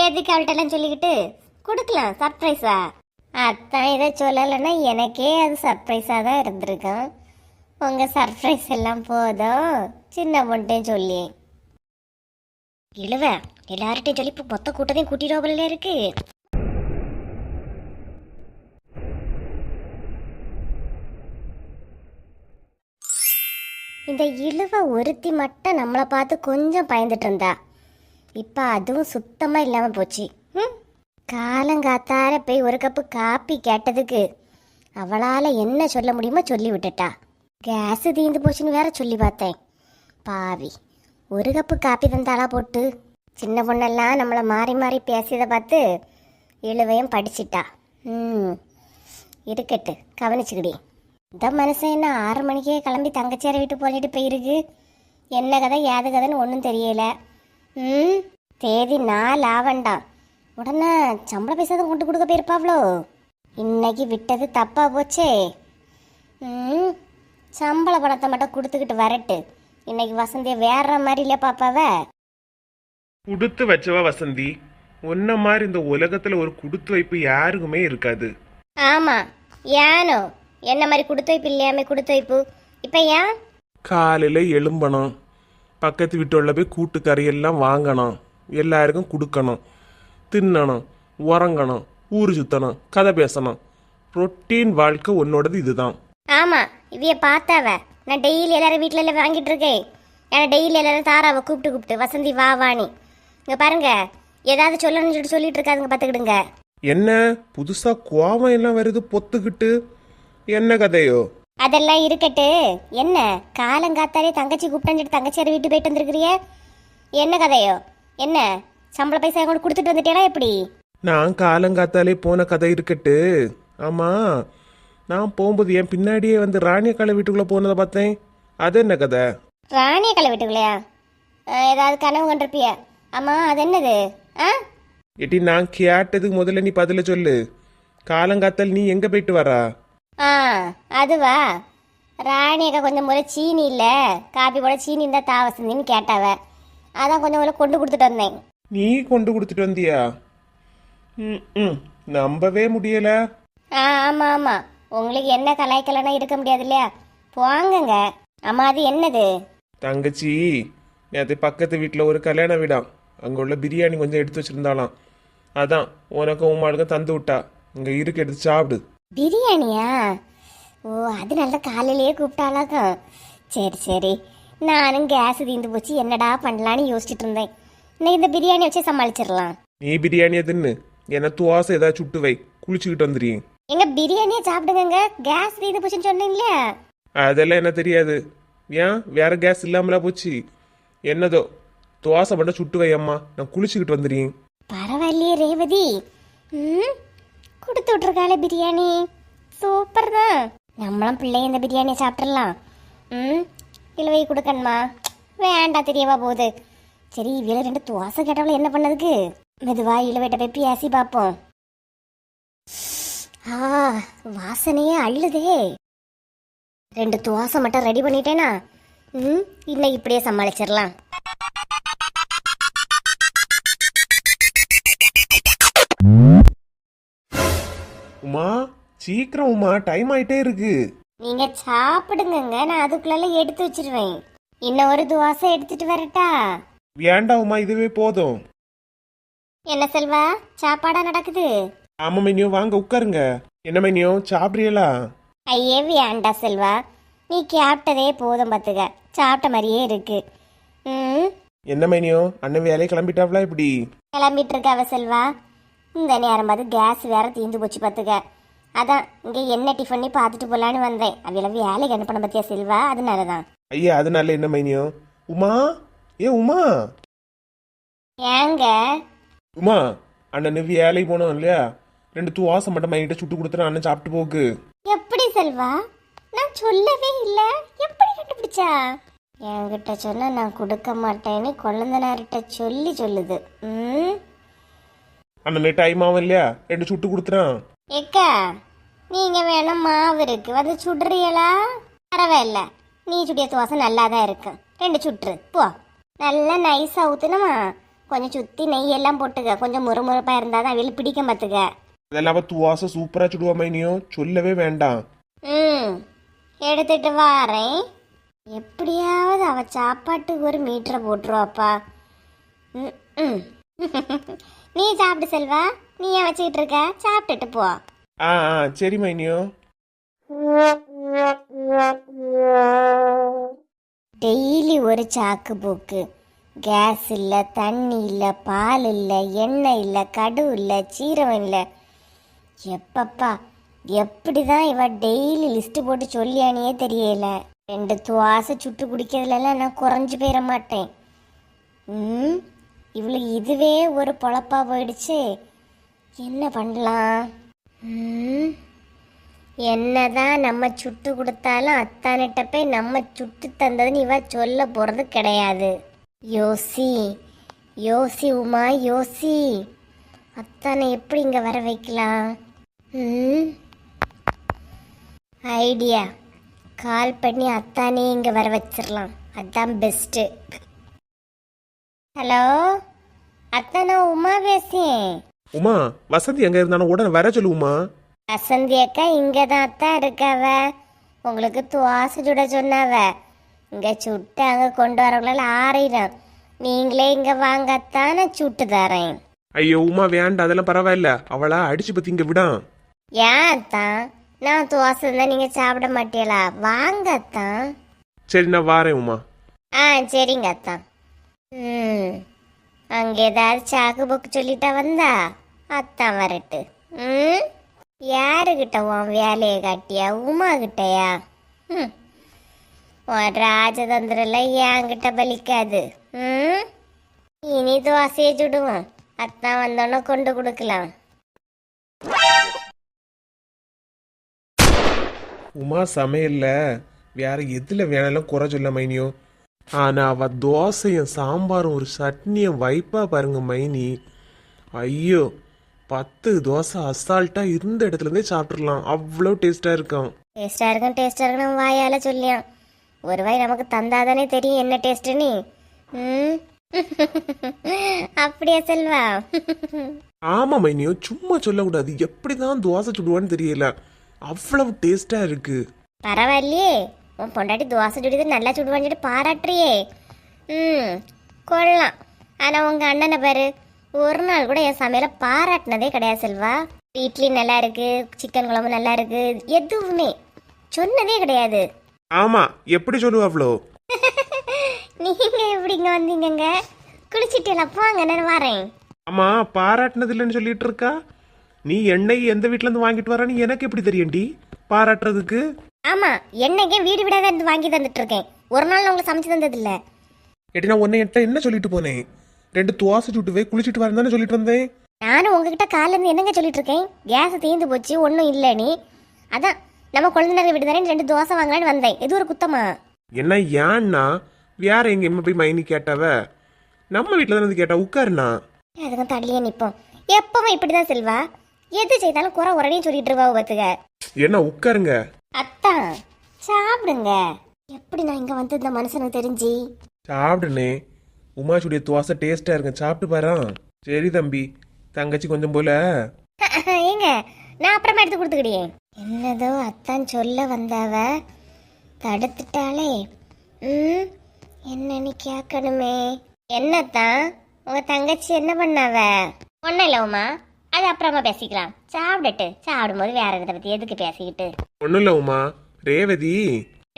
எதுக்கு அவள்கிட்டலாம் சொல்லிக்கிட்டு? கொடுக்கலாம் சர்ப்ரைஸா அத்தான் இதை சொல்லலைன்னா எனக்கே அது சர்ப்ரைஸாக தான் இருந்திருக்கும். உங்கள் சர்ப்ரைஸ் எல்லாம் போதும் சின்ன பொண்டையும் சொல்லி இழுவ எல்லார்ட்டையும் சொல்லி இப்போ மொத்த கூட்டத்தையும் கூட்டிட்டு இருக்கு? இந்த இழுவ ஒருத்தி மட்டும் நம்மளை பார்த்து கொஞ்சம் பயந்துட்டு இருந்தா. இப்போ அதுவும் சுத்தமாக இல்லாமல் போச்சு. ம்? காலங்காத்தார போய் ஒரு கப்பு காப்பி கேட்டதுக்கு அவளால் என்ன சொல்ல முடியுமோ சொல்லி விட்டுட்டா. கேஸு தீந்து போச்சுன்னு வேற சொல்லி பார்த்தேன். பாவி ஒரு கப்பு காப்பி தந்தாளா போட்டு? சின்ன பொண்ணெல்லாம் நம்மளை மாறி மாறி பேசியதை பார்த்து இழுவையும் படிச்சிட்டா. ம் இருக்கட்டு கவனிச்சுக்கிடி. இந்த மனுஷன் என்ன ஆறு மணிக்கே கிளம்பி தங்கச்சியாரை விட்டு போயிட்டு போயிருக்கு? என்ன கதை ஏது கதைன்னு ஒன்றும் தெரியலை. ம் தேதி நாலு ஆவண்டாம் உடனே சம்பள பைசா தான் கொண்டு கொடுக்க போயிருப்பாவளோ? இன்னைக்கு விட்டது தப்பா போச்சே. ம் சம்பள பணத்தை மட்டும் கொடுத்துக்கிட்டு வரட்டு. இன்னைக்கு வசந்தியை வேற மாதிரி இல்லையா பாப்பாவ? கொடுத்து வச்சவ வசந்தி? உன்ன மாதிரி இந்த உலகத்துல ஒரு கொடுத்து வைப்பு யாருக்குமே இருக்காது. ஆமா ஏனோ என்ன மாதிரி கொடுத்து வைப்பு இல்லையாமே கொடுத்து வைப்பு? இப்போ ஏன்? காலையில எழும்பணும். பக்கத்து வீட்டுள்ள போய் கூட்டு கறியெல்லாம் வாங்கணும். எல்லாருக்கும் கொடுக்கணும். தின்னணும் உறங்கணும் ஊர் சுத்தணும் கதை பேசணும். ரொட்டீன் வாழ்க்கை உன்னோடது இதுதான். ஆமா இவைய பார்த்தாவ. நான் டெய்லி எல்லாரும் வீட்ல எல்லாம் வாங்கிட்டு இருக்கேன். ஏன்னா டெய்லி எல்லாரும் தாராவை கூப்பிட்டு கூப்பிட்டு வசந்தி வா வாணி இங்க பாருங்க ஏதாவது சொல்லணும்னு சொல்லிட்டு சொல்லிட்டு இருக்காதுங்க பார்த்துக்கிடுங்க. என்ன புதுசா கோவம் எல்லாம் வருது பொத்துக்கிட்டு. என்ன கதையோ? அதெல்லாம் இருக்கட்டு. என்ன காலங்காத்தாலே தங்கச்சி கூப்பிட்டு தங்கச்சியார் வீட்டு போயிட்டு வந்திருக்கிறிய? என்ன கதையோ? என்ன சம்பள பைசா கொண்டு கொடுத்துட்டு வந்துட்டேனா எப்படி? நான் காலங்காத்தாலே போன கதை இருக்கட்டு. ஆமா நான் போகும்போது என் பின்னாடியே வந்து ராணியக்கால வீட்டுக்குள்ள போனதை பார்த்தேன். அது என்ன கதை? ராணிய கலை வீட்டுக்குள்ளையா ஏதாவது கனவு கண்டிருப்பிய? ஆமா அது என்னது? ஆ? எட்டி நான் கேட்டதுக்கு முதல்ல நீ பதில சொல்லு. காலங்காத்தால் நீ எங்க போயிட்டு வரா? அதுவா? ராணி அக்கா கொஞ்சம் முறை சீனி இல்லை. காப்பி போட சீனி இருந்தால் தா வசந்தின்னு கேட்டாவ. அதான் கொஞ்சம் முறை கொண்டு கொடுத்துட்டு வந்தேன். நீ கொண்டு கொடுத்துட்டு வந்தியா? ம், ம். நம்பவே முடியல. ஆ ஆமாம் ஆமாம் உங்களுக்கு என்ன கலாய்க்கலன்னா இருக்க முடியாது இல்லையா? போங்கங்க. அம்மா அது என்னது? தங்கச்சி நேற்று பக்கத்து வீட்டில் ஒரு கல்யாண வீடாம் அங்கே உள்ள பிரியாணி கொஞ்சம் எடுத்து வச்சிருந்தாலாம் அதான் உனக்கும் உமாளுக்கும் தந்து விட்டா. இங்கே இருக்கு எடுத்து சாப்பிடு. பிரியாணியா? ஓ அது நல்ல காலையிலேயே கூப்பிட்டாலாக்கும் சரி சரி. நானும் கேஸ் தீந்து போச்சு. என்னடா பண்ணலான்னு யோசிச்சுட்டு இருந்தேன். இன்னைக்கு இந்த பிரியாணி வச்சு சமாளிச்சிடலாம். நீ பிரியாணியை தின்னு. என்ன துவாசை ஏதாவது சுட்டு வை. குளிச்சுக்கிட்டு வந்துடுறீங்க எங்க பிரியாணியை சாப்பிடுங்க கேஸ் தீந்து போச்சுன்னு சொன்னீங்களே. அதெல்லாம் என்ன தெரியாது. ஏன்? வேற கேஸ் இல்லாமலா போச்சு. என்னதோ? துவாசை மட்டும் சுட்டு வை அம்மா. நான் குளிச்சுக்கிட்டு வந்துடுறீங்க பரவாயில்லையே ரேவதி. ம்? கொடுத்து விட்ருக்காளே பிரியாணி. சூப்பர் தான். நம்மளும் பிள்ளைய இந்த பிரியாணியை சாப்பிட்றலாம் ம் இழுவை கொடுக்கணுமா? வேண்டாம் தெரியவா போகுது. சரி இவ்வளோ ரெண்டு துவாசை கேட்டவளை என்ன பண்ணதுக்கு? மெதுவா இழுவைட்ட போய் பேசி பார்ப்போம். ஆ வாசனையே அள்ளுதே ரெண்டு துவாசை மட்டும் ரெடி பண்ணிட்டேனா? ம் இன்னைக்கு இப்படியே சமாளிச்சிடலாம். உமா? சீக்கிரம் உமா டைம் ஆயிட்டே இருக்கு. நீங்க சாப்பிடுங்கங்க நான் அதுக்குள்ள எடுத்து வச்சிருவேன். இன்னும் ஒரு துவாசை எடுத்துட்டு வரட்டா? வேண்டாம் உமா இதுவே போதும். என்ன செல்வா சாப்பாடா நடக்குது? ஆமா மெனியோ வாங்க உட்காருங்க. என்ன மெனியோ சாப்பிட்றீங்களா? ஐயே வேண்டா செல்வா. நீ கேப்டதே போதும் பார்த்துக்க சாப்பிட்ட மாதிரியே இருக்கு. ம்? என்ன மைனியோ அண்ணன் வேலையை கிளம்பிட்டாப்ல இப்படி கிளம்பிட்டு இருக்காவ செல்வா. இந்த நேரம் பார்த்து கேஸ் வேற தீந்து போச்சு பார்த்துக்க. அதான் இங்கே என்ன டிஃபன் பார்த்துட்டு போலான்னு வந்தேன். அவையில வேலைக்கு அனுப்பின பத்தியா செல்வா? அதனால தான் ஐயா அதனால என்ன மைனியோ? உமா? ஏ உமா? ஏங்க? உமா அண்ணன் வேலைக்கு போனோம் இல்லையா? ரெண்டு துவாசை மட்டும் மைகிட்ட சுட்டு கொடுத்துட்டு அண்ணன் சாப்பிட்டு போக்கு. எப்படி செல்வா? நான் சொல்லவே இல்லை. எப்படி கண்டுபிடிச்சா? என்கிட்ட சொன்னா நான் கொடுக்க மாட்டேன்னு குழந்தனார்கிட்ட சொல்லி சொல்லுது. ம்? அண்ணன் டைம் ஆகும் இல்லையா ரெண்டு சுட்டு கொடுத்துறான். ஏக்கா நீங்க வேணும் மாவு இருக்கு. வந்து சுடுறீங்களா பரவாயில்ல. நீ சுடிய துவாசம் நல்லா தான் இருக்கு. ரெண்டு சுட்டுரு. போ. நல்லா நைஸா ஊத்துனமா? கொஞ்சம் சுற்றி நெய் எல்லாம் போட்டுக்க. கொஞ்சம் முறுமுறுப்பாக இருந்தால் தான் வெளி பிடிக்க பார்த்துக்க அதெல்லாம் அவ துவாசை சூப்பரா சுடுவா மைனியோ சொல்லவே வேண்டாம். ம். எடுத்துட்டு வாரேன். எப்படியாவது அவ சாப்பாட்டுக்கு ஒரு மீட்டரை போட்டுருவாப்பா. ம், ம். நீ சாப்பிடு செல்வா. நீ ஏன் வச்சுக்கிட்டு இருக்க? சாப்பிட்டுட்டு போ. ஆ ஆ சரி மைனியோ. டெய்லி ஒரு சாக்கு போக்கு. கேஸ் இல்லை தண்ணி இல்லை பால் இல்லை எண்ணெய் இல்லை கடு இல்லை சீரகம் இல்லை. எப்பப்பா எப்படி தான் இவ டெய்லி லிஸ்ட் போட்டு சொல்லியானியே தெரியல. ரெண்டு துவாசை சுட்டு குடிக்கிறதுலலாம் நான் குறைஞ்சு போயிட மாட்டேன். ம்? இவளுக்கு இதுவே ஒரு பொழப்பா போயிடுச்சு. என்ன பண்ணலாம்? ம்? என்னதான் நம்ம சுட்டு கொடுத்தாலும் அத்தானிட்ட போய் நம்ம சுட்டு தந்ததுன்னு இவ சொல்ல போகிறது கிடையாது. யோசி யோசி உமா யோசி. அத்தானை எப்படி இங்கே வர வைக்கலாம்? ம்? ஐடியா. கால் பண்ணி அத்தானே இங்கே வர வச்சிடலாம் அதுதான் பெஸ்ட்டு ஹலோ? அத்தா நான் உமா பேசேன் உமா வசந்தி எங்க இருந்தாலும் உடனே வர சொல்லு உமா. வசந்தி அக்கா இங்கே தான் தான் இருக்காவ. உங்களுக்கு துவாசை சுட சொன்னாவ. இங்கே சுட்டு அங்கே கொண்டு வரவங்களால ஆறிடும். நீங்களே இங்கே வாங்கத்தான் நான் சுட்டு தரேன். ஐயோ உமா வேண்டாம் அதெல்லாம் பரவாயில்ல. அவளா அடிச்சு பத்தி இங்க விடான். ஏன் அத்தான் நான் துவாசை இருந்தால் நீங்கள் சாப்பிட மாட்டீங்களா? வாங்க அத்தான் சரி நான் வாரேன் உமா. ஆ சரிங்க அத்தான் ம். அங்கே ஏதாவது சாக்கு புக்கு சொல்லிட்டா வந்தா அத்தான் வரட்டு. ம்? யாருக்கிட்ட உன் வேலையை காட்டியா? உமா கிட்டயா ம். உன் ராஜதந்திரெல்லாம் என்கிட்ட பலிக்காது. ம்? இனி தோசையை சுடுவோம் அத்தான் வந்தோன்னே கொண்டு கொடுக்கலாம். உமா சமையல்ல வேற எதுல வேணாலும் குறை சொல்ல மைனியோ? ஆனா அவ தோசையும் சாம்பாரும் ஒரு சட்னியும் வைப்பா பாருங்க மைனி. ஐயோ பத்து தோசை அசால்ட்டா இருந்த இடத்துல இருந்தே சாப்பிட்டுறலாம் அவ்வளோ டேஸ்டா இருக்கும். டேஸ்டா இருக்கும் டேஸ்டா இருக்கும் வாயால சொல்லியான். ஒரு வாய் நமக்கு தந்தாதானே தெரியும் என்ன டேஸ்ட்டுன்னு ம்? அப்படியா செல்வா? ஆமா மைனியோ சும்மா சொல்லக்கூடாது. எப்படிதான் தோசை சுடுவான்னு தெரியல. அவ்வளவு டேஸ்டா இருக்கு. பரவாயில்லையே. உன் பொண்டாட்டி தோசை சுடிது நல்லா சுடுவான்னு சொல்லி பாராட்டுறியே. ம் கொள்ளலாம். ஆனால் உங்கள் அண்ணனை பாரு ஒரு நாள் கூட என் சமையலை பாராட்டினதே கிடையாது செல்வா. இட்லி நல்லா இருக்கு சிக்கன் குழம்பு நல்லா இருக்கு எதுவுமே சொன்னதே கிடையாது. ஆமா எப்படி சொல்லுவா அவ்வளோ? நீங்க எப்படிங்க வந்தீங்கங்க? குளிச்சிட்டு போங்க நான் வரேன். ஆமா பாராட்டினது இல்லைன்னு சொல்லிட்டு இருக்கா? நீ எண்ணெய் எந்த வீட்ல இருந்து வாங்கிட்டு வரேன்னு எனக்கு எப்படி தெரியும்டி? பாராட்டுறதுக்கு? ஆமா என்னைக்கே வீடு விடாத இருந்து வாங்கி தந்துட்டு இருக்கேன் ஒரு நாள் நான் உங்களுக்கு சமைச்சு தந்தது இல்ல எடி நான் உன்னை என்கிட்ட என்ன சொல்லிட்டு போனேன்? ரெண்டு துவாசை சுட்டு வை குளிச்சிட்டு வரேன் தானே சொல்லிட்டு வந்தேன் நானும் உங்ககிட்ட காலைல இருந்து என்னங்க சொல்லிட்டு இருக்கேன் கேஸ் தீர்ந்து போச்சு ஒன்றும் இல்லை நீ. அதான் நம்ம குழந்தைங்க வீடு தானே ரெண்டு தோசை வாங்கலான்னு வந்தேன். இது ஒரு குத்தமா? என்ன ஏன்னா வேற எங்க எம்ம போய் மைனி கேட்டாவ? நம்ம வீட்டில் தானே வந்து கேட்டா உட்காருண்ணா. அதுக்கும் தள்ளியே நிப்போம். எப்பவும் இப்படிதான் செல்வா. எது செய்தாலும் குறை உடனே சொல்லிட்டு இருவா பார்த்துக்க. என்ன உட்காருங்க. அத்தான் சாப்பிடுங்க. எப்படி நான் இங்க வந்து இந்த மனுஷனுக்கு தெரிஞ்சு. சாப்பிடுனே. உமாச்சுடைய துவாசை டேஸ்டா இருக்கு. சாப்பிட்டு பாரு சரி தம்பி தங்கச்சி கொஞ்சம் போல. ஏங்க நான் அப்புறமா எடுத்து கொடுத்துக்கிடியே என்னதோ அத்தான் சொல்ல வந்தாவ. தடுத்துட்டாளே. ம் என்னன்னு கேட்கணுமே. என்னத்தான்? உங்க தங்கச்சி என்ன பண்ணாவ? ஒன்றும் இல்லை உமா. அது அப்புறமா பேசிக்கலாம். சாப்பிட்டுட்டு சாப்பிடும்போது வேற இதை பத்தி எதுக்கு பேசிக்கிட்டு? ஒன்றும் இல்லை உமா. ரேவதி.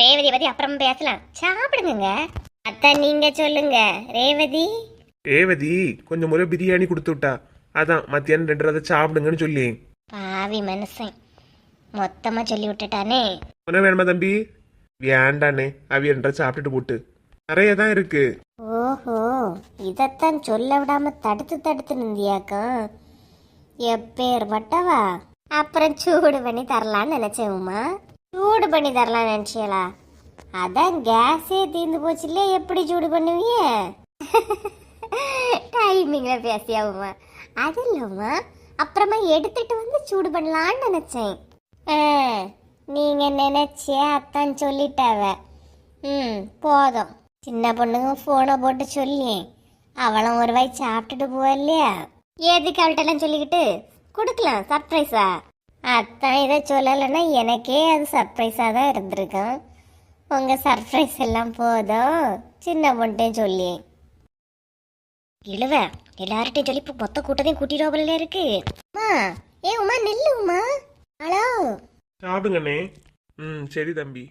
ரேவதியை பத்தி அப்புறமா பேசலாம். சாப்பிடுங்க அத்தான் நீங்க சொல்லுங்க. ரேவதி? ரேவதி கொஞ்சம் முறை பிரியாணி கொடுத்து விட்டா. அதான் மத்தியானம் ரெண்டு ரதை சாப்பிடுங்கன்னு சொல்லி பாவி மனுஷன். மொத்தமா சொல்லி விட்டுட்டானே. உன வேணுமா தம்பி? வேண்டானே அவியன்ற சாப்பிட்டுட்டு போட்டு. நிறைய தான் இருக்கு. ஓஹோ இதத்தான் சொல்ல விடாம தடுத்து தடுத்து நிந்தியாக்கும் எப்பேற்பட்டவா அப்புறம் சூடு பண்ணி தரலான்னு நினைச்சேன் உமா. சூடு பண்ணி தரலாம் நினைச்சியலா? அதான் கேஸே தீர்ந்து போச்சுல்ல எப்படி சூடு பண்ணுவிய? டைமிங்ல பேசியா உமா? அது இல்ல அப்புறமா எடுத்துட்டு வந்து சூடு பண்ணலான்னு நினைச்சேன். ஆ, நீங்க நினைச்சே அத்தான் சொல்லிட்டாவ. ம் போதும். சின்ன பொண்ணுங்க ஃபோனை போட்டு சொல்லி அவளும் ஒரு வாய் சாப்பிட்டுட்டு போவா இல்லையா? எதுக்கு அவள்கிட்ட சொல்லிக்கிட்டு? கொடுக்கலாம் சர்ப்ரைஸா அத்தான் இதை சொல்லலைன்னா எனக்கே அது சர்ப்ரைஸாக தான் இருந்திருக்கும். உங்கள் சர்ப்ரைஸ் எல்லாம் போதும் சின்ன பொண்டையும் சொல்லி இழுவ எல்லார்ட்டையும் சொல்லி இப்போ மொத்த கூட்டத்தையும் கூட்டிட்டு இருக்கு? அம்மா ஏ உமா நில்லு உமா. ஹலோ. சாப்பிடுங்கண்ணே ம் சரி தம்பி.